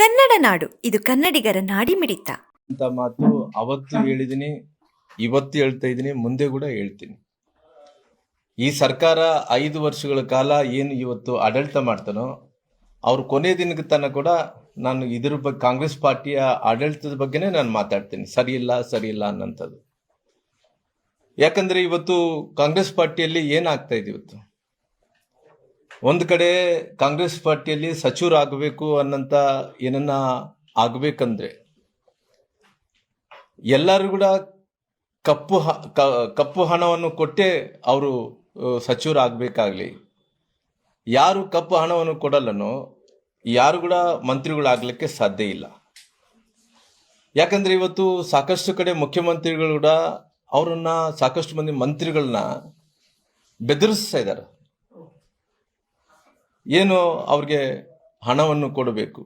ಕನ್ನಡ ನಾಡು, ಇದು ಕನ್ನಡಿಗರ ನಾಡಿಮಿಡಿತ. ಅಂತ ಮಾತು ಅವತ್ತು ಹೇಳಿದೀನಿ, ಇವತ್ತು ಹೇಳ್ತಾ ಇದ್ದೀನಿ ಮುಂದೆ ಕೂಡ ಹೇಳ್ತೀನಿ. ಈ ಸರ್ಕಾರ ಐದು ವರ್ಷಗಳ ಕಾಲ ಏನು ಇವತ್ತು ಆಡಳಿತ ಮಾಡ್ತಾನೋ, ಅವ್ರ ಕೊನೆ ದಿನಕ್ಕೆ ತನಕ ಕೂಡ ನಾನು ಇದ್ರ ಬಗ್ಗೆ ಕಾಂಗ್ರೆಸ್ ಪಾರ್ಟಿಯ ಆಡಳಿತದ ಬಗ್ಗೆನೇ ನಾನು ಮಾತಾಡ್ತೀನಿ. ಸರಿ ಇಲ್ಲ ಸರಿ ಇಲ್ಲ ಅನ್ನೋಂಥದ್ದು. ಯಾಕಂದ್ರೆ ಇವತ್ತು ಕಾಂಗ್ರೆಸ್ ಪಾರ್ಟಿಯಲ್ಲಿ ಏನಾಗ್ತಾ ಇದೆ ಇವತ್ತು? ಒಂದು ಕಡೆ ಕಾಂಗ್ರೆಸ್ ಪಾರ್ಟಿಯಲ್ಲಿ ಸಚಿವರಾಗಬೇಕು ಅನ್ನಂತ ಏನನ್ನ ಆಗಬೇಕಂದ್ರೆ ಎಲ್ಲರೂ ಕೂಡ ಕಪ್ಪು ಕಪ್ಪು ಹಣವನ್ನು ಕೊಟ್ಟೆ ಅವರು ಸಚಿವರಾಗಬೇಕಾಗ್ಲಿ ಯಾರು ಕಪ್ಪು ಹಣವನ್ನು ಕೊಡಲ್ಲನೋ, ಯಾರು ಕೂಡ ಮಂತ್ರಿಗಳಾಗಲಿಕ್ಕೆ ಸಾಧ್ಯ ಇಲ್ಲ. ಯಾಕಂದ್ರೆ ಇವತ್ತು ಸಾಕಷ್ಟು ಕಡೆ ಮುಖ್ಯಮಂತ್ರಿಗಳು ಕೂಡ ಅವರನ್ನ ಸಾಕಷ್ಟು ಮಂದಿ ಮಂತ್ರಿಗಳನ್ನ ಬೆದರಿಸ್ತಾ ಇದ್ದಾರೆ. ಏನು ಅವ್ರಿಗೆ ಹಣವನ್ನು ಕೊಡಬೇಕು?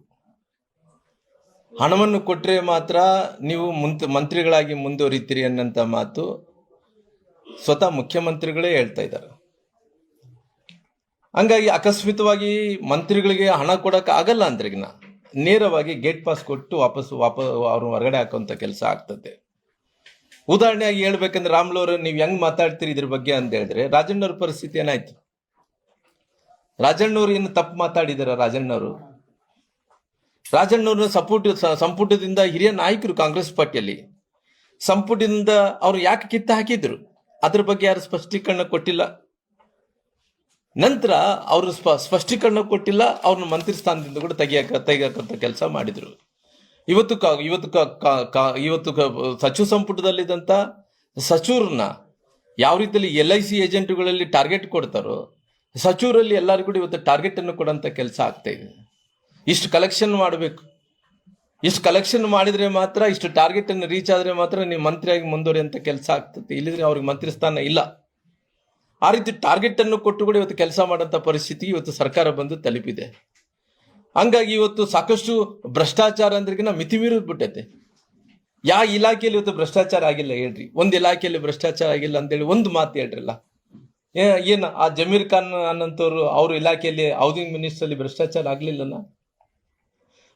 ಹಣವನ್ನು ಕೊಟ್ಟರೆ ಮಾತ್ರ ನೀವು ಮುಂತ, ಮಂತ್ರಿಗಳಾಗಿ ಮುಂದುವರಿತೀರಿ ಅನ್ನಂತ ಮಾತು ಸ್ವತಃ ಮುಖ್ಯಮಂತ್ರಿಗಳೇ ಹೇಳ್ತಾ ಇದ್ದಾರೆ. ಹಂಗಾಗಿ ಅಕಸ್ಮಿತವಾಗಿ ಮಂತ್ರಿಗಳಿಗೆ ಹಣ ಕೊಡಕ್ಕೆ ಆಗಲ್ಲ ಅಂದ್ರಿಗಿನ ನೇರವಾಗಿ ಗೇಟ್ ಪಾಸ್ ಕೊಟ್ಟು ವಾಪಸ್ ವಾಪಸ್ ಅವ್ರ ಹೊರಗಡೆ ಹಾಕುವಂತ ಕೆಲಸ ಆಗ್ತದೆ. ಉದಾಹರಣೆಯಾಗಿ ಹೇಳ್ಬೇಕಂದ್ರೆ ರಾಮ್ಲೋರ್, ನೀವು ಹೆಂಗ್ ಮಾತಾಡ್ತೀರಿ ಇದ್ರ ಬಗ್ಗೆ ಅಂತ ಹೇಳಿದ್ರೆ ರಾಜಣ್ಣವ್ರ ಪರಿಸ್ಥಿತಿ ಏನಾಯ್ತು? ರಾಜಣ್ಣವ್ರು ಏನು ತಪ್ಪು ಮಾತಾಡಿದಾರ ರಾಜಣ್ಣವರು? ರಾಜಣ್ಣವ್ರನ್ನ ಸಪುಟ ಸ- ಸಂಪುಟದಿಂದ ಹಿರಿಯ ನಾಯಕರು ಕಾಂಗ್ರೆಸ್ ಪಾರ್ಟಿಯಲ್ಲಿ. ಸಂಪುಟದಿಂದ ಅವರು ಯಾಕೆ ಕಿತ್ತ ಹಾಕಿದ್ರು? ಅದ್ರ ಬಗ್ಗೆ ಯಾರು ಸ್ಪಷ್ಟೀಕರಣ ಕೊಟ್ಟಿಲ್ಲ. ನಂತರ ಅವರು ಸ್ಪ, ಸ್ಪಷ್ಟೀಕರಣ ಕೊಟ್ಟಿಲ್ಲ, ಅವ್ರನ್ನ ಮಂತ್ರಿ ಸ್ಥಾನದಿಂದ ಕೂಡ ತೆಗಿಯಕ, ತೆಗಿಯಕಂತ ಕೆಲಸ ಮಾಡಿದ್ರು. ಇವತ್ತು ಕ, ಇವತ್ತು ಇವತ್ತು ಸಚಿವ ಸಂಪುಟದಲ್ಲಿದ್ದಂಥ ಸಚಿವರನ್ನ ಯಾವ ರೀತಿಯಲ್ಲಿ ಎಲ್ ಐ ಸಿ ಏಜೆಂಟ್ಗಳಲ್ಲಿ ಟಾರ್ಗೆಟ್ ಕೊಡ್ತಾರೋ ಸಚಿವರಲ್ಲಿ ಎಲ್ಲರಿಗೂ ಇವತ್ತು ಟಾರ್ಗೆಟ್ ಅನ್ನು ಕೊಡೋಂಥ ಕೆಲಸ ಆಗ್ತಾ ಇದೆ. ಇಷ್ಟು ಕಲೆಕ್ಷನ್ ಮಾಡಬೇಕು. ಇಷ್ಟು ಕಲೆಕ್ಷನ್ ಮಾಡಿದರೆ ಮಾತ್ರ, ಇಷ್ಟು ಟಾರ್ಗೆಟ್ ಅನ್ನು ರೀಚ್ ಆದರೆ ಮಾತ್ರ ನೀವು ಮಂತ್ರಿಯಾಗಿ ಮುಂದುವರಿಯುವಂಥ ಕೆಲಸ ಆಗ್ತದೆ. ಇಲ್ಲದ್ರೆ ಅವ್ರಿಗೆ ಮಂತ್ರಿ ಸ್ಥಾನ ಇಲ್ಲ. ಆ ರೀತಿ ಟಾರ್ಗೆಟ್ ಅನ್ನು ಕೊಟ್ಟು ಕೂಡ ಇವತ್ತು ಕೆಲಸ ಮಾಡೋಂಥ ಪರಿಸ್ಥಿತಿ ಇವತ್ತು ಸರ್ಕಾರ ಬಂದು ತಲುಪಿದೆ. ಹಂಗಾಗಿ ಇವತ್ತು ಸಾಕಷ್ಟು ಭ್ರಷ್ಟಾಚಾರ ಅಂದ್ರಿಗಿನ ಮಿತಿ ಮೀರಿದ್ ಬಿಟ್ಟೈತೆ. ಯಾವ ಇಲಾಖೆಯಲ್ಲಿ ಇವತ್ತು ಭ್ರಷ್ಟಾಚಾರ ಆಗಿಲ್ಲ ಹೇಳ್ರಿ. ಒಂದು ಇಲಾಖೆಯಲ್ಲಿ ಭ್ರಷ್ಟಾಚಾರ ಆಗಿಲ್ಲ ಅಂತೇಳಿ ಒಂದು ಮಾತು ಹೇಳ್ರಲ್ಲ. ಏನು, ಆ ಜಮೀರ್ ಖಾನ್ ಅನ್ನಂತವ್ರು ಅವ್ರ ಇಲಾಖೆಯಲ್ಲಿ ಹೌಸಿಂಗ್ ಮಿನಿಸ್ಟ್ರಲ್ಲಿ ಭ್ರಷ್ಟಾಚಾರ ಆಗ್ಲಿಲ್ಲನ?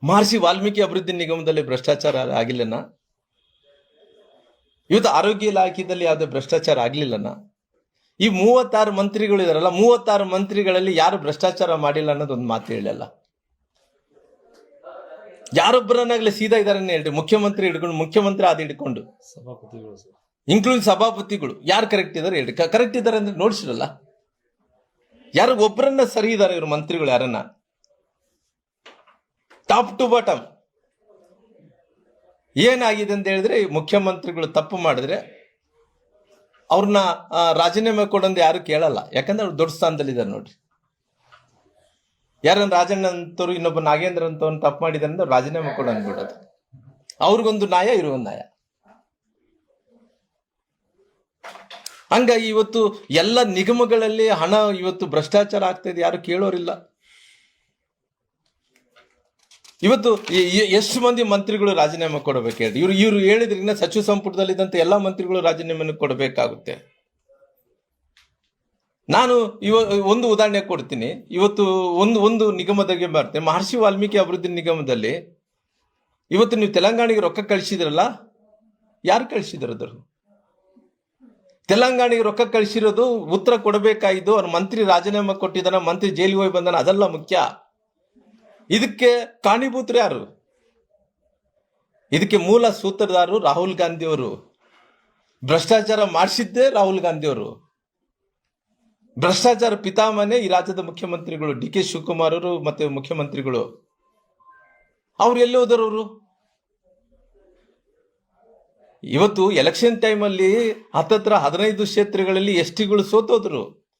ಮಹರ್ಷಿ ವಾಲ್ಮೀಕಿ ಅಭಿವೃದ್ಧಿ ನಿಗಮದಲ್ಲಿ ಭ್ರಷ್ಟಾಚಾರ ಆಗಿಲ್ಲನ ಇವತ್ತು ಆರೋಗ್ಯ ಇಲಾಖೆಯಲ್ಲಿ ಯಾವುದೇ ಭ್ರಷ್ಟಾಚಾರ ಆಗ್ಲಿಲ್ಲನ? ಈ ಮೂವತ್ತಾರು ಮಂತ್ರಿಗಳು ಇದಾರಲ್ಲ, ಮೂವತ್ತಾರು ಮಂತ್ರಿಗಳಲ್ಲಿ ಯಾರು ಭ್ರಷ್ಟಾಚಾರ ಮಾಡಿಲ್ಲ ಅನ್ನೋದು ಒಂದು ಮಾತು ಹೇಳಲ್ಲ. ಯಾರೊಬ್ಬರನ್ನಾಗ್ಲಿ ಸೀದಾ ಇದಾರೆ ಹೇಳ್ರಿ, ಮುಖ್ಯಮಂತ್ರಿ ಹಿಡ್ಕೊಂಡು, ಮುಖ್ಯಮಂತ್ರಿ ಅದು ಹಿಡ್ಕೊಂಡು. ಸಭಾಪತಿಗಳು ಇನ್ಕ್ಲೂಡಿಂಗ್ ಸಭಾಪತಿಗಳು ಯಾರು ಕರೆಕ್ಟ್ ಇದ್ದಾರೆ ಹೇಳಿ ಕರೆಕ್ಟ್ ಇದ್ದಾರೆ ಅಂದ್ರೆ ನೋಡ್ಸಿರಲ್ಲ. ಯಾರು ಒಬ್ಬರನ್ನ ಸರಿ ಇದ್ದಾರೆ ಇವರು ಮಂತ್ರಿಗಳು ಯಾರನ್ನ? ಟಾಪ್ ಟು ಬಾಟಮ್ ಏನಾಗಿದೆ ಅಂತ ಹೇಳಿದ್ರೆ ಮುಖ್ಯಮಂತ್ರಿಗಳು ತಪ್ಪು ಮಾಡಿದ್ರೆ ಅವ್ರನ್ನ ರಾಜೀನಾಮೆ ಕೊಡಂದು ಯಾರು ಕೇಳಲ್ಲ. ಯಾಕಂದ್ರೆ ಅವ್ರು ದೊಡ್ಡ ಸ್ಥಾನದಲ್ಲಿದ್ದಾರೆ ನೋಡ್ರಿ. ಯಾರನ್ನ ರಾಜಣ್ಣ ಅಂತವ್ರು, ಇನ್ನೊಬ್ಬ ನಾಗೇಂದ್ರ ಅಂತವ್ನು ತಪ್ಪು ಮಾಡಿದಾರೆ ಅಂದ್ರೆ ರಾಜೀನಾಮೆ ಕೊಡಂದ್ಬಿಡೋದು ಅವ್ರಿಗೊಂದು ನ್ಯಾಯ ಇರುವೊಂದು ನ್ಯಾಯ. ಹಂಗಾಗಿ ಇವತ್ತು ಎಲ್ಲ ನಿಗಮಗಳಲ್ಲಿ ಹಣ ಇವತ್ತು ಭ್ರಷ್ಟಾಚಾರ ಆಗ್ತಾ ಇದೆ ಯಾರು ಕೇಳೋರಿಲ್ಲ. ಇವತ್ತು ಎಷ್ಟು ಮಂದಿ ಮಂತ್ರಿಗಳು ರಾಜೀನಾಮೆ ಕೊಡಬೇಕು ಹೇಳಿ ಇವ್ರು ಇವ್ರು ಹೇಳಿದ್ರಿಂದ ಸಚಿವ ಸಂಪುಟದಲ್ಲಿದ್ದಂಥ ಎಲ್ಲಾ ಮಂತ್ರಿಗಳು ರಾಜೀನಾಮೆ ಕೊಡಬೇಕಾಗುತ್ತೆ. ನಾನು ಇವ, ಒಂದು ಉದಾಹರಣೆ ಕೊಡ್ತೀನಿ. ಇವತ್ತು ಒಂದು ಒಂದು ನಿಗಮದಾಗೆ ಬರ್ತೇನೆ. ಮಹರ್ಷಿ ವಾಲ್ಮೀಕಿ ಅಭಿವೃದ್ಧಿ ನಿಗಮದಲ್ಲಿ ಇವತ್ತು ನೀವು ತೆಲಂಗಾಣಿಗೆ ರೊಕ್ಕ ಕಳಿಸಿದ್ರಲ್ಲ? ಯಾರು ಕಳಿಸಿದ್ರು ತೆಲಂಗಾಣಿಗೆ ರೊಕ್ಕ ಕಳಿಸಿರೋದು ಉತ್ತರ ಕೊಡಬೇಕಾಯಿತು. ಅವ್ರ ಮಂತ್ರಿ ರಾಜೀನಾಮೆ ಕೊಟ್ಟಿದ್ದಾನ, ಮಂತ್ರಿ ಜೈಲಿಗೆ ಹೋಗಿ ಬಂದಾನ. ಅದೆಲ್ಲ ಮುಖ್ಯ. ಇದಕ್ಕೆ ಕಾಣಿಭೂತರು ಯಾರು? ಇದಕ್ಕೆ ಮೂಲ ಸೂತ್ರಧಾರರು ರಾಹುಲ್ ಗಾಂಧಿ ಅವರು. ಭ್ರಷ್ಟಾಚಾರ ಮಾಡಿಸಿದ್ದೇ ರಾಹುಲ್ ಗಾಂಧಿ ಅವರು. ಭ್ರಷ್ಟಾಚಾರ ಪಿತಾಮನೆ ಈ ರಾಜ್ಯದ ಮುಖ್ಯಮಂತ್ರಿಗಳು. ಡಿ ಕೆ ಶಿವಕುಮಾರ್ ಅವರು ಮತ್ತೆ ಮುಖ್ಯಮಂತ್ರಿಗಳು. ಅವ್ರು ಎಲ್ಲಿ ಹೋದರು ಅವರು? ಇವತ್ತು ಎಲೆಕ್ಷನ್ ಟೈಮಲ್ಲಿ ಹತ್ತತ್ರ ಹದಿನೈದು ಕ್ಷೇತ್ರಗಳಲ್ಲಿ ಎಸ್ ಟಿಗಳು ಸೋತೋದ್ರು.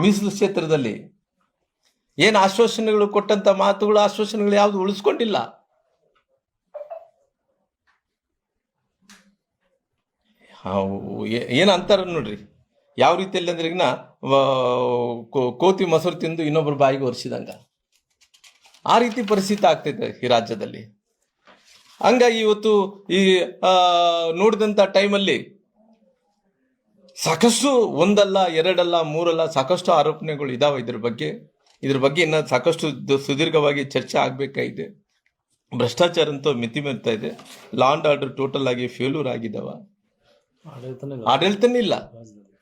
ಮೀಸಲು ಕ್ಷೇತ್ರದಲ್ಲಿ. ಏನು ಆಶ್ವಾಸನೆಗಳು ಕೊಟ್ಟಂತ ಮಾತುಗಳು ಆಶ್ವಾಸನೆಗಳು ಯಾವುದು ಉಳಿಸ್ಕೊಂಡಿಲ್ಲ. ಏನು ಅಂತಾರ ನೋಡ್ರಿ. ಯಾವ ರೀತಿಯಲ್ಲಿ ಅಂದ್ರೆ ಈಗ ಕೋತಿ ಮೊಸರು ತಿಂದು ಇನ್ನೊಬ್ಬರ ಬಾಯಿಗೆ ಒರೆಸಿದಂಗ. ಆ ರೀತಿ ಪರಿಸ್ಥಿತಿ ಆಗ್ತೈತೆ ಈ ರಾಜ್ಯದಲ್ಲಿ. ಹಂಗಾಗಿ ಇವತ್ತು ಈ ನೋಡಿದಂಥ ಟೈಮಲ್ಲಿ ಸಾಕಷ್ಟು ಒಂದಲ್ಲ ಎರಡಲ್ಲ ಮೂರಲ್ಲ ಸಾಕಷ್ಟು ಆರೋಪಣೆಗಳು ಇದಾವೆ ಇದ್ರ ಬಗ್ಗೆ. ಇದ್ರ ಬಗ್ಗೆ ಇನ್ನ ಸಾಕಷ್ಟು ಸುದೀರ್ಘವಾಗಿ ಚರ್ಚೆ ಆಗಬೇಕಾಗಿದೆ. ಭ್ರಷ್ಟಾಚಾರ ಅಂತೂ ಮಿತಿ ಮೀರ್ತಾ ಇದೆ. ಲಾಂಡ್ ಆರ್ಡರ್ ಟೋಟಲ್ ಆಗಿ ಫೇಲ್ಯೂರ್ ಆಗಿದ್ದಾವ ಆಡಳಿತನೇ ಇಲ್ಲ.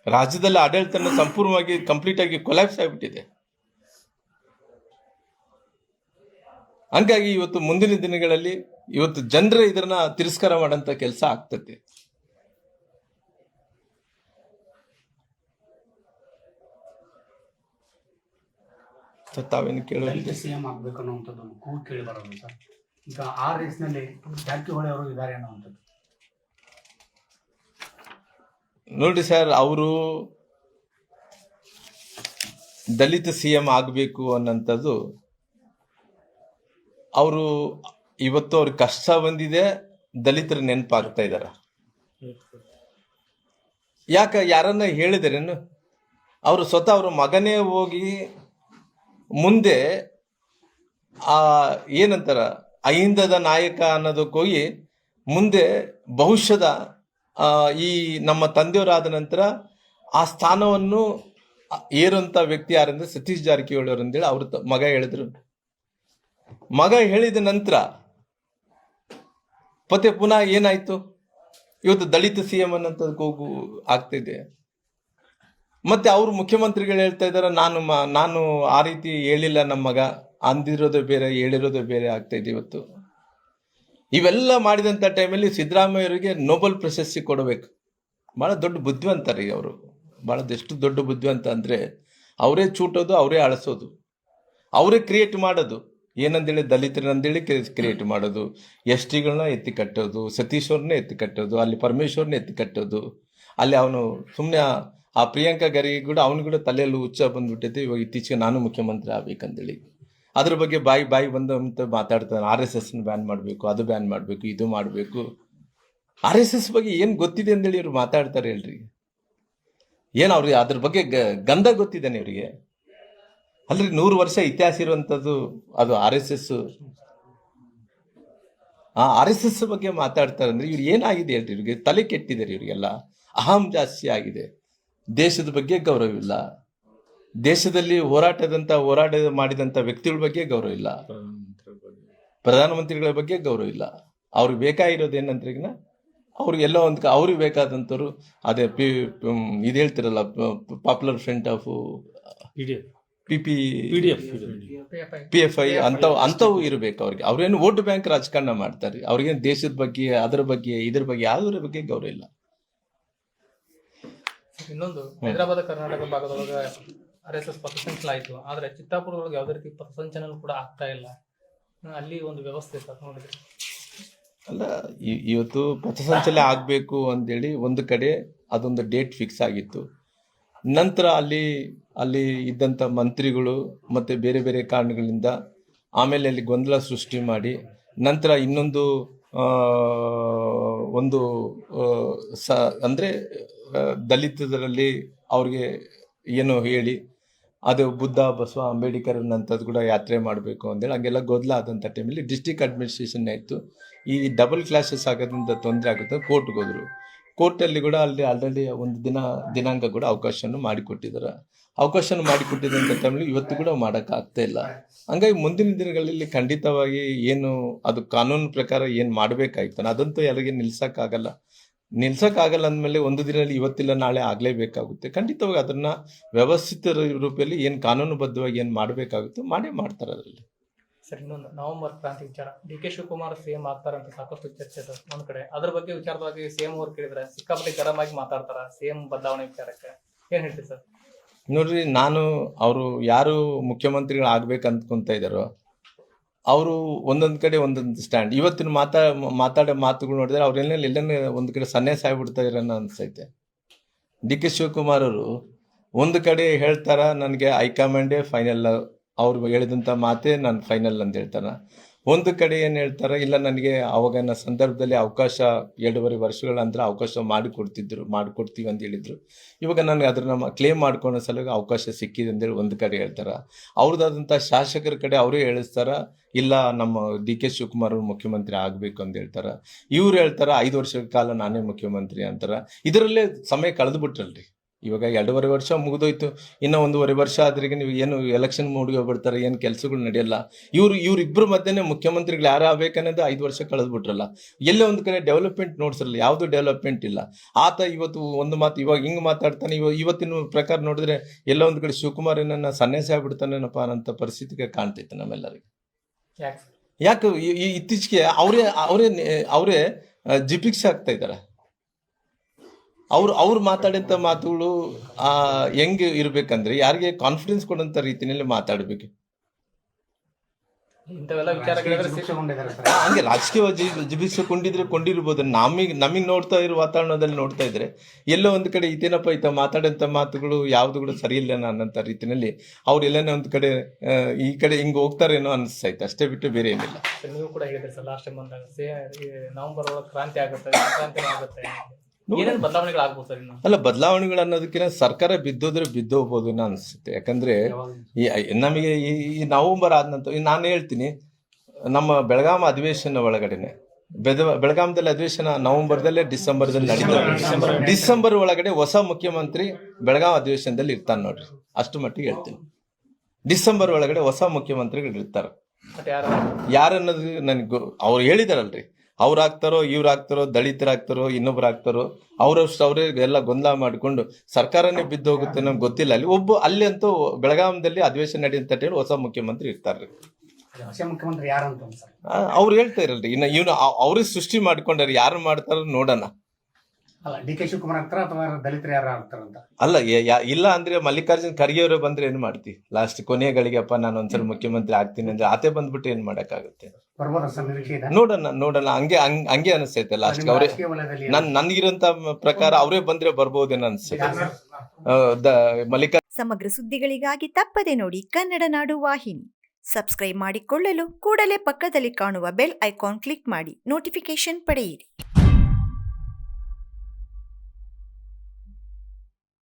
ರಾಜ್ಯದಲ್ಲಿ. ಆಡಳಿತ ಆಡಳಿತನ ಸಂಪೂರ್ಣವಾಗಿ ಕಂಪ್ಲೀಟ್ ಆಗಿ ಕೊಲ್ಯಾಪ್ಸ್ ಆಗಿಬಿಟ್ಟಿದೆ. ಹಂಗಾಗಿ ಇವತ್ತು ಮುಂದಿನ ದಿನಗಳಲ್ಲಿ ಇವತ್ತು ಜನರ ಇದನ್ನ ತಿರಸ್ಕಾರ ಮಾಡಂತ ಕೆಲಸ ಆಗ್ತತಿ. ತಾವೇನು ಕೇಳೋದಿದೆ ಸಿಎಂ ಆಗ್ಬೇಕು ಅನ್ನೋವಂಥದ್ದು ಒಂದು ಕೂಗು ಕೇಳಿ ಬರೋದು ಸರ್. ಈಗ ಆ ರೇಸ್ನಲ್ಲಿ ಜಾರಕಿಹೊಳಿ ಅವರು ಇದ್ದಾರೆ ಅನ್ನೋವಂಥದ್ದು. ನೋಡಿ ಸರ್ ಅವರು ದಲಿತ ಸಿಎಂ ಆಗ್ಬೇಕು ಆಗಬೇಕು ಅನ್ನೋಂಥದ್ದು ಅವರು ಇವತ್ತು ಅವ್ರಿಗೆ ಕಷ್ಟ ಬಂದಿದೆ, ದಲಿತರ ನೆನಪಾಗ್ತಾ ಇದ್ದಾರೆ ಯಾಕೆ, ಯಾರನ್ನ ಹೇಳಿದರೇನು? ಅವರು ಸ್ವತಃ ಅವ್ರ ಮಗನೇ ಹೋಗಿ ಮುಂದೆ ಆ, ಏನಂತಾರ, ಅಹಿಂದದ ನಾಯಕ ಅನ್ನೋದಕ್ಕೆ ಹೋಗಿ ಮುಂದೆ ಭವಿಷ್ಯದ ಈ ನಮ್ಮ ತಂದೆಯವರಾದ ನಂತರ ಆ ಸ್ಥಾನವನ್ನು ಏರುವಂತ ವ್ಯಕ್ತಿ ಯಾರಂದ್ರೆ ಸತೀಶ್ ಜಾರಕಿಹೊಳಿ ಅವರು ಅಂತೇಳಿ ಅವ್ರ ಮಗ ಹೇಳಿದ್ರು. ಮಗ ಹೇಳಿದ ನಂತರ ಮತ್ತೆ ಪುನಃ ಏನಾಯ್ತು? ಇವತ್ತು ದಲಿತ ಸಿ ಎಂ ಹೋಗು ಕೂಗು ಆಗ್ತಿದೆ ಮತ್ತೆ ಅವರು ಮುಖ್ಯಮಂತ್ರಿಗಳು ಹೇಳ್ತಾ ಇದಾರೆ ನಾನು ನಾನು ಆ ರೀತಿ ಹೇಳಿಲ್ಲ ನಮ್ಮ ಮಗ, ಅಂದಿರೋದು ಬೇರೆ, ಹೇಳಿರೋದು ಬೇರೆ ಆಗ್ತಾ ಇದೆ ಇವತ್ತು. ಇವೆಲ್ಲ ಮಾಡಿದಂಥ ಟೈಮಲ್ಲಿ ಸಿದ್ಧರಾಮಯ್ಯರಿಗೆ ನೋಬಲ್ ಪ್ರಶಸ್ತಿ ಕೊಡಬೇಕು. ಭಾಳ ದೊಡ್ಡ ಬುದ್ಧಿವಂತ ರೀ ಅವರು. ಭಾಳ ಎಷ್ಟು ದೊಡ್ಡ ಬುದ್ಧಿವಂತ ಅಂದರೆ, ಅವರೇ ಚೂಟೋದು, ಅವರೇ ಅಳಿಸೋದು. ಅವರೇ ಕ್ರಿಯೇಟ್ ಮಾಡೋದು. ಏನಂದೇಳಿ ದಲಿತರಂದೇಳಿ ಕ್ರಿಯೇಟ್ ಮಾಡೋದು. ಎಸ್ ಟಿಗಳನ್ನ ಎತ್ತಿ ಕಟ್ಟೋದು. ಸತೀಶ್ ಅವ್ರನ್ನ ಎತ್ತಿ ಕಟ್ಟೋದು. ಅಲ್ಲಿ ಪರಮೇಶ್ವರ್ನ ಎತ್ತಿ ಕಟ್ಟೋದು. ಅಲ್ಲಿ ಅವನು ಸುಮ್ಮನೆ ಆ ಪ್ರಿಯಾಂಕಾ ಗರಿಗೆ ಕೂಡ ಅವನು ಕೂಡ ತಲೆಯಲ್ಲಿ ಹುಚ್ಚ ಬಂದ್ಬಿಟ್ಟೈತೆ ಇವಾಗ ಇತ್ತೀಚೆಗೆ ನಾನು ಮುಖ್ಯಮಂತ್ರಿ ಆಗ್ಬೇಕಂತೇಳಿ ಅದ್ರ ಬಗ್ಗೆ ಬಾಯಿ ಬಾಯಿ ಬಂದಂತ ಮಾತಾಡ್ತಾನೆ ಆರ್ ಎಸ್ ಎಸ್ನ ಬ್ಯಾನ್ ಮಾಡಬೇಕು ಅದು ಬ್ಯಾನ್ ಮಾಡಬೇಕು ಇದು ಮಾಡಬೇಕು. ಆರ್ ಎಸ್ ಎಸ್ ಬಗ್ಗೆ ಏನು ಗೊತ್ತಿದೆ ಅಂತೇಳಿ ಇವ್ರು ಮಾತಾಡ್ತಾರೆ ಹೇಳ್ರಿ. ಏನು ಅವ್ರಿಗೆ ಅದ್ರ ಬಗ್ಗೆ ಗ- ಗಂಧ ಗೊತ್ತಿದ್ದಾನೆ ಇವರಿಗೆ. ಅಲ್ರಿ ನೂರು ವರ್ಷ ಇತಿಹಾಸ ಇರುವಂಥದ್ದು ಅದು ಆರ್ ಎಸ್ ಎಸ್ ಆ ಆರ್ ಎಸ್ ಎಸ್ ಬಗ್ಗೆ ಮಾತಾಡ್ತಾರೆ ಅಂದ್ರೆ ಇವ್ರು ಏನಾಗಿದೆ ಹೇಳ್ರಿ? ಇವ್ರಿಗೆ ತಲೆ ಕೆಟ್ಟಿದ್ದಾರೆ ಇವರಿಗೆಲ್ಲ. ಅಹಂ ಜಾಸ್ತಿ ಆಗಿದೆ. ದೇಶದ ಬಗ್ಗೆ ಗೌರವ ಇಲ್ಲ. ದೇಶದಲ್ಲಿ ಹೋರಾಟದಂತ, ಹೋರಾಟ ಮಾಡಿದಂತ ವ್ಯಕ್ತಿಗಳ ಬಗ್ಗೆ ಗೌರವ ಇಲ್ಲ. ಪ್ರಧಾನಮಂತ್ರಿಗಳ ಬಗ್ಗೆ ಗೌರವ ಇಲ್ಲ. ಅವ್ರಿಗೆ ಬೇಕಾಗಿರೋದು ಏನಂದ್ರಿಗಿನ ಅವ್ರಿಗೆ ಎಲ್ಲೋ ಒಂದು ಅವ್ರಿಗೆ ಬೇಕಾದಂಥವ್ರು ಅದೇ ಪಿ ಇದು ಹೇಳ್ತಿರಲ್ಲ popular front of PDF. P P PDF. P F I ಅಂತ ಅಂತವು ಇರಬೇಕು ಅವ್ರಿಗೆ. ಅವ್ರೇನು ವೋಟ್ ಬ್ಯಾಂಕ್ ರಾಜಕಾರಣ ಮಾಡ್ತಾರೆ. ಅವ್ರಿಗೇನು ದೇಶದ ಬಗ್ಗೆ ಅದರ ಬಗ್ಗೆ ಇದ್ರ ಬಗ್ಗೆ ಯಾವ್ದ್ರ ಬಗ್ಗೆ ಗೌರವ ಇಲ್ಲ. ಇನ್ನೊಂದು. ಹೈದರಾಬಾದ್ ಕರ್ನಾಟಕ ಭಾಗದೊಳಗ ಆರ್ ಎಸ್ ಎಸ್ ಪಥಸಂಚಲನ ಆಯ್ತು. ಆದ್ರೆ ಚಿತ್ತಾಪುರದೊಳಗೆ ಯಾವುದೇ ರೀತಿ ಪಥಸಂಚಲನ ಕೂಡ ಆಗ್ತಾ ಇಲ್ಲ. ಅಲ್ಲಿ ಒಂದು ವ್ಯವಸ್ಥೆ ನೋಡಿದ್ರೆ. ಅಲ್ಲ ಇವತ್ತು ಪಥಸಂಚಲನ ಆಗ್ಬೇಕು ಅಂತೇಳಿ ಒಂದು ಕಡೆ ಅದೊಂದು ಡೇಟ್ ಫಿಕ್ಸ್ ಆಗಿತ್ತು. ನಂತರ ಅಲ್ಲಿ ಅಲ್ಲಿ ಇದ್ದಂಥ ಮಂತ್ರಿಗಳು ಮತ್ತು ಬೇರೆ ಬೇರೆ ಕಾರಣಗಳಿಂದ ಆಮೇಲೆ ಅಲ್ಲಿ ಗೊಂದಲ ಸೃಷ್ಟಿ ಮಾಡಿ ನಂತರ ಇನ್ನೊಂದು ಒಂದು ಸ, ಅಂದರೆ ದಲಿತರಲ್ಲಿ ಅವ್ರಿಗೆ ಏನು ಹೇಳಿ, ಅದು ಬುದ್ಧ, ಬಸವ, ಅಂಬೇಡ್ಕರ್ ಅನ್ನಂಥದ್ದು ಕೂಡ ಯಾತ್ರೆ ಮಾಡಬೇಕು ಅಂತೇಳಿ ಹಂಗೆಲ್ಲ ಗೊಂದಲ ಆದಂಥ ಟೈಮಲ್ಲಿ ಡಿಸ್ಟಿಕ್ ಅಡ್ಮಿನಿಸ್ಟ್ರೇಷನ್ ಆಯಿತು ಈ ಡಬಲ್ ಕ್ಲಾಸಸ್ ಆಗೋದ್ರಿಂದ ತೊಂದರೆ ಆಗುತ್ತೆ ಕೋರ್ಟ್ಗೆ ಹೋದರು. ಕೋರ್ಟಲ್ಲಿ ಕೂಡ ಅಲ್ಲಿ ಆಲ್ರೆಡಿ ಒಂದು ದಿನ, ದಿನಾಂಕ ಕೂಡ ಅವಕಾಶವನ್ನು ಮಾಡಿಕೊಟ್ಟಿದ್ದಾರೆ. ಅವಕಾಶ ಮಾಡಿಕೊಟ್ಟಿದ್ದಂಥ ಟೈಮಲ್ಲಿ ಇವತ್ತು ಕೂಡ ಮಾಡೋಕ್ಕಾಗ್ತಾ ಇಲ್ಲ. ಹಂಗಾಗಿ ಮುಂದಿನ ದಿನಗಳಲ್ಲಿ ಖಂಡಿತವಾಗಿ ಏನು, ಅದು ಕಾನೂನು ಪ್ರಕಾರ ಏನು ಮಾಡಬೇಕಾಗಿತ್ತು, ಅದಂತೂ ಯಾರಿಗೆ ನಿಲ್ಸೋಕ್ಕಾಗಲ್ಲ. ನಿಲ್ಸೋಕ್ಕಾಗಲ್ಲ ಅಂದಮೇಲೆ ಒಂದು ದಿನದಲ್ಲಿ ಇವತ್ತಿಲ್ಲ, ನಾಳೆ ಆಗಲೇಬೇಕಾಗುತ್ತೆ. ಖಂಡಿತವಾಗಿ ಅದನ್ನ ವ್ಯವಸ್ಥಿತ ರೂಪದಲ್ಲಿ ಏನು ಕಾನೂನುಬದ್ಧವಾಗಿ ಏನು ಮಾಡಬೇಕಾಗುತ್ತೋ, ಮಾಡೇ ಮಾಡ್ತಾರೆ ಅದರಲ್ಲಿ. ಸರ್, ಇನ್ನೊಂದು ನವೆಂಬರ್ ಕ್ರಾಂತಿ ವಿಚಾರ. ಡಿ ಕೆ ಶಿವಕುಮಾರ್ ಸಿಎಂ ಆಗ್ತಾರೆ ಅಂತ ಸಾಕಷ್ಟು ಚರ್ಚೆ ಸರ್ ಒಂದ್ ಕಡೆ. ಅದ್ರ ಬಗ್ಗೆ ವಿಚಾರವಾಗಿ ಸಿಎಂ ಅವ್ರು ಕೇಳಿದ್ರೆ ಸಿಕ್ಕಾಪಟ್ಟೆ ಗರಮಾಗಿ ಮಾತಾಡ್ತಾರ ಸಿಎಂ ಬದಲಾವಣೆ ವಿಚಾರಕ್ಕೆ. ಏನ್ ಹೇಳ್ತೀರಿ ಸರ್? ನೋಡ್ರಿ, ನಾನು, ಅವರು ಯಾರು ಮುಖ್ಯಮಂತ್ರಿಗಳು ಆಗ್ಬೇಕು ಅಂದ್ಕೊಂತ ಇದ್ದಾರೋ ಅವರು ಒಂದೊಂದು ಕಡೆ ಒಂದೊಂದು ಸ್ಟ್ಯಾಂಡ್ ಇವತ್ತಿನ ಮಾತಾ, ಮಾತಾಡೋ ಮಾತುಗಳು ನೋಡಿದ್ರೆ ಅವ್ರೆಲ್ಲ ಎಲ್ಲನೇ ಒಂದು ಕಡೆ ಸನ್ಯಾಸ ಆಗ್ಬಿಡ್ತಾ ಇರೋಣ ಅನ್ಸೈತೆ. ಡಿ ಕೆ ಶಿವಕುಮಾರ್ ಅವರು, ಒಂದು ಕಡೆ ಹೇಳ್ತಾರ, ನನಗೆ ಹೈಕಮಾಂಡೇ ಫೈನಲ್ ಅವ್ರು ಹೇಳಿದಂಥ ಮಾತೇ ನಾನು ಫೈನಲ್ ಅಂತ ಹೇಳ್ತಾರ ಒಂದು ಕಡೆ ಏನು ಹೇಳ್ತಾರೆ, ಇಲ್ಲ ನನಗೆ ಅವಾಗಿನ ಸಂದರ್ಭದಲ್ಲಿ ಅವಕಾಶ ಎರಡೂವರೆ ವರ್ಷಗಳ ನಂತರ ಅವಕಾಶ ಮಾಡಿಕೊಡ್ತಿದ್ರು, ಮಾಡಿಕೊಡ್ತೀವಿ ಅಂತ ಹೇಳಿದ್ರು. ಇವಾಗ ನನಗೆ ನಮ್ಮ ಕ್ಲೇಮ್ ಮಾಡ್ಕೊಳ್ಳೋ ಸಲುವಾಗಿ ಅವಕಾಶ ಸಿಕ್ಕಿದೆ ಅಂತೇಳಿ ಒಂದು ಕಡೆ ಹೇಳ್ತಾರೆ. ಅವ್ರದ್ದಾದಂಥ ಶಾಸಕರ ಕಡೆ ಅವರೇ ಹೇಳಿಸ್ತಾರ, ಇಲ್ಲ ನಮ್ಮ ಡಿ ಕೆ ಶಿವಕುಮಾರ್ ಮುಖ್ಯಮಂತ್ರಿ ಆಗಬೇಕು ಅಂತ ಹೇಳ್ತಾರೆ. ಇವ್ರು ಹೇಳ್ತಾರ, ಐದು ವರ್ಷಗಳ ಕಾಲ ನಾನೇ ಮುಖ್ಯಮಂತ್ರಿ ಅಂತಾರ. ಇದರಲ್ಲೇ ಸಮಯ ಕಳೆದು ಬಿಟ್ರಲ್ರಿ ಇವಾಗ ಎರಡೂವರೆ ವರ್ಷ ಮುಗಿದೋಯ್ತು. ಇನ್ನೂ ಒಂದೂವರೆ ವರ್ಷ ಆದ್ರಿಗೆ ನೀವು ಏನು ಎಲೆಕ್ಷನ್ ಮೂಡಿಗೆ ಹೋಗ್ಬಿಡ್ತಾರೆ ಏನು ಕೆಲಸಗಳು ನಡೆಯಲ್ಲ. ಇವರು ಇವ್ರಿಬ್ರು ಮಧ್ಯೆ ಮುಖ್ಯಮಂತ್ರಿಗಳು ಯಾರು ಆಗ್ಬೇಕನ್ನೋದು ಐದು ವರ್ಷ ಕಳೆದ್ಬಿಟ್ರಲ್ಲ. ಎಲ್ಲೇ ಒಂದು ಕಡೆ ಡೆವಲಪ್ಮೆಂಟ್ ನೋಡ್ಸಿರಲ್ಲ ಯಾವುದು ಡೆವಲಪ್ಮೆಂಟ್ ಇಲ್ಲ. ಆತ ಇವತ್ತು ಒಂದು ಮಾತು ಇವಾಗ ಹಿಂಗೆ ಮಾತಾಡ್ತಾನೆ ಇವ ಇವತ್ತಿನ ಪ್ರಕಾರ ನೋಡಿದ್ರೆ ಎಲ್ಲ ಒಂದು ಕಡೆ ಶಿವಕುಮಾರ್ ಏನನ್ನ ಸನ್ಯಾಸಿ ಆಗ್ಬಿಡ್ತಾನೇನಪ್ಪ ಅನ್ನೋಂಥ ಪರಿಸ್ಥಿತಿಗೆ ಕಾಣ್ತೈತೆ ನಮ್ಮೆಲ್ಲರಿಗೆ. ಯಾಕೆ? ಇತ್ತೀಚೆಗೆ ಅವರೇ ಅವರೇ ಅವರೇ ಜಿಪಿಕ್ಸ್ ಆಗ್ತಾ ಇದ್ದಾರೆ. ಅವ್ರು ಅವ್ರು ಮಾತಾಡಿದ ಮಾತುಗಳು ಆ, ಹೆಂಗ್ ಇರ್ಬೇಕಂದ್ರೆ ಯಾರಿಗೆ ಕಾನ್ಫಿಡೆನ್ಸ್ ಕೊಡುವಂತ ರೀತಿಯಲ್ಲಿ ಮಾತಾಡ್ಬೇಕು. ಹಂಗೆ ರಾಜಕೀಯ ಜಿಬಿಸಿಕೊಂಡಿದ್ರೆ ಕೊಂಡಿರ್ಬೋದು. ನಮಗೆ ನಮಗೆ ನೋಡ್ತಾ ಇರೋ ವಾತಾವರಣದಲ್ಲಿ ನೋಡ್ತಾ ಇದ್ರೆ ಎಲ್ಲೋ ಒಂದು ಕಡೆ ಇತೇನಪ್ಪ ಈತ ಮಾತಾಡಂತ ಮಾತುಗಳು ಯಾವ್ದು ಕೂಡ ಸರಿ ಇಲ್ಲ ಅನ್ನೋಂಥ ರೀತಿಯಲ್ಲಿ ಅವ್ರು ಎಲ್ಲನೇ ಒಂದು ಕಡೆ ಈ ಕಡೆ ಹಿಂಗೆ ಹೋಗ್ತಾರೇನೋ ಅನಿಸ್ತೈತೆ ಅಷ್ಟೇ ಬಿಟ್ಟು ಬೇರೆ ಏನಿಲ್ಲ. ನೀವು ಕೂಡ ಹೇಳಿದ್ರೆ ಸರ್ ಲಾಸ್ಟ್ ಟೈಮ್ ಬಂದಾಗ. ಸೇ ನವೆಂಬರ್ ಒಳಗೆ ಕ್ರಾಂತಿ ಆಗುತ್ತೆ ಕ್ರಾಂತಿ ಆಗುತ್ತೆ. ಏನೇನು ಬದಲಾವಣೆಗಳು ಆಗ್ಬೋದು ಸರ್ ಇನ್ನು? ಅಲ್ಲ ಬದಲಾವಣೆಗಳು ಅನ್ನೋದಕ್ಕಿಂತ ಸರ್ಕಾರ ಬಿದ್ದೋದ್ರೆ ಬಿದ್ದೋಗ್ಬೋದು ಅನ್ನೋ ಅನ್ಸುತ್ತೆ. ಯಾಕಂದ್ರೆ ಈ ನಮಗೆ ಈ ಈ ನವೆಂಬರ್ ಆದ ನಂತರ ಈ ನಾನು ಹೇಳ್ತೀನಿ ನಮ್ಮ ಬೆಳಗಾಂ ಅಧಿವೇಶನ ಒಳಗಡೆನೆ. ಬೆದ ಬೆಳಗಾಂದಲ್ಲಿ ಅಧಿವೇಶನ ನವೆಂಬರ್ದಲ್ಲೇ ಡಿಸೆಂಬರ್ದಲ್ಲಿ ನಡೀತದೆ ಡಿಸೆಂಬರ್. ಒಳಗಡೆ ಹೊಸ ಮುಖ್ಯಮಂತ್ರಿ ಬೆಳಗಾಂ ಅಧಿವೇಶನದಲ್ಲಿ ಇರ್ತಾನೆ ನೋಡ್ರಿ. ಅಷ್ಟು ಮಟ್ಟಿಗೆ ಹೇಳ್ತೀನಿ. ಡಿಸೆಂಬರ್ ಒಳಗಡೆ ಹೊಸ ಮುಖ್ಯಮಂತ್ರಿಗಳು ಇರ್ತಾರೆ ಯಾರನ್ನೋದು ನನಗೆ ಅವ್ರು ಹೇಳಿದಾರಲ್ರಿ. ಅವ್ರು ಆಗ್ತಾರೋ ಇವ್ರು ಆಗ್ತಾರೋ ದಲಿತರಾಗ್ತಾರೋ ಇನ್ನೊಬ್ರು ಆಗ್ತಾರೋ ಅವ್ರಷ್ಟು ಅವರೇ ಎಲ್ಲ ಗೊಂದಲ ಮಾಡಿಕೊಂಡು ಸರ್ಕಾರನೇ ಬಿದ್ದು ಹೋಗುತ್ತೆ ನಮ್ಗೆ ಗೊತ್ತಿಲ್ಲ. ಅಲ್ಲಿ ಒಬ್ಬ ಅಲ್ಲಿ ಅಂತೂ ಬೆಳಗಾಂದಲ್ಲಿ ಅಧಿವೇಶನ ನಡಿ ಅಂತ ಹೇಳಿ ಹೊಸ ಮುಖ್ಯಮಂತ್ರಿ ಇರ್ತಾರೆ ಹೊಸ ಮುಖ್ಯಮಂತ್ರಿ ಯಾರಂತ ಸರ್ ಅವ್ರು ಹೇಳ್ತಾ ಇರಲ್ರಿ ಇನ್ನು ಇವನು ಅವ್ರಿಗೆ ಸೃಷ್ಟಿ ಮಾಡ್ಕೊಂಡಾರೆ ಯಾರು ಮಾಡ್ತಾರೋ ನೋಡೋಣ. ಅಲ್ಲ ಡಿ ಕೆ ಶಿವಕುಮಾರ್ ಆಗ್ತಾರ ಅಥವಾ ದಲಿತರು ಯಾರು ಆಗ್ತಾರಂತ? ಅಲ್ಲ ಯ- ಯಾ- ಇಲ್ಲ ಅಂದ್ರೆ ಮಲ್ಲಿಕಾರ್ಜುನ್ ಖರ್ಗೆ ಅವರೇ ಬಂದ್ರೆ ಏನ್ ಮಾಡ್ತಿ? ಲಾಸ್ಟ್ ಕೊನೆಯ ಗಳಿಗೆಪ್ಪ ನಾನು ಒಂದ್ಸಲ ಮುಖ್ಯಮಂತ್ರಿ ಆಗ್ತೀನಿ ಅಂದ್ರೆ ಆತೆ ಬಂದ್ಬಿಟ್ಟು ಏನ್ ಮಾಡಕ್ಕಾಗುತ್ತೆ? ಬರ್ಬೋದ ಸರ್ ನಿರೀಕ್ಷೆ ಇದೆ? ನೋಡೋಣ ನೋಡೋಣ. ಹಂಗೆ ಹಂಗ್- ಹಂಗೆ ಅನಿಸ್ತೈತೆ ಲಾಸ್ಟ್ ನಿಮ್ಮ ಅವರೇ. ರಾಜಕೀಯ ವಲಯದಲ್ಲಿ ನನ್ ನನ್ಗಿರೋಂತ ಪ್ರಕಾರ ಅವರೇ ಬಂದ್ರೆ ಬರ್ಬೋದೇನೋ ಅನ್ಸುತ್ತೆ. ಆ, ದ- ಮಲ್ಲಿಕಾ ಸಮಗ್ರ ಸುದ್ದಿಗಳಿಗಾಗಿ ತಪ್ಪದೆ ನೋಡಿ ಕನ್ನಡ ನಾಡು ವಾಹಿನಿ. ಸಬ್ಸ್ಕ್ರೈಬ್ ಮಾಡಿಕೊಳ್ಳಲು ಕೂಡಲೇ ಪಕ್ಕದಲ್ಲಿ ಕಾಣುವ ಬೆಲ್ ಐಕಾನ್ ಕ್ಲಿಕ್ ಮಾಡಿ ನೋಟಿಫಿಕೇಶನ್ ಪಡೆಯಿರಿ.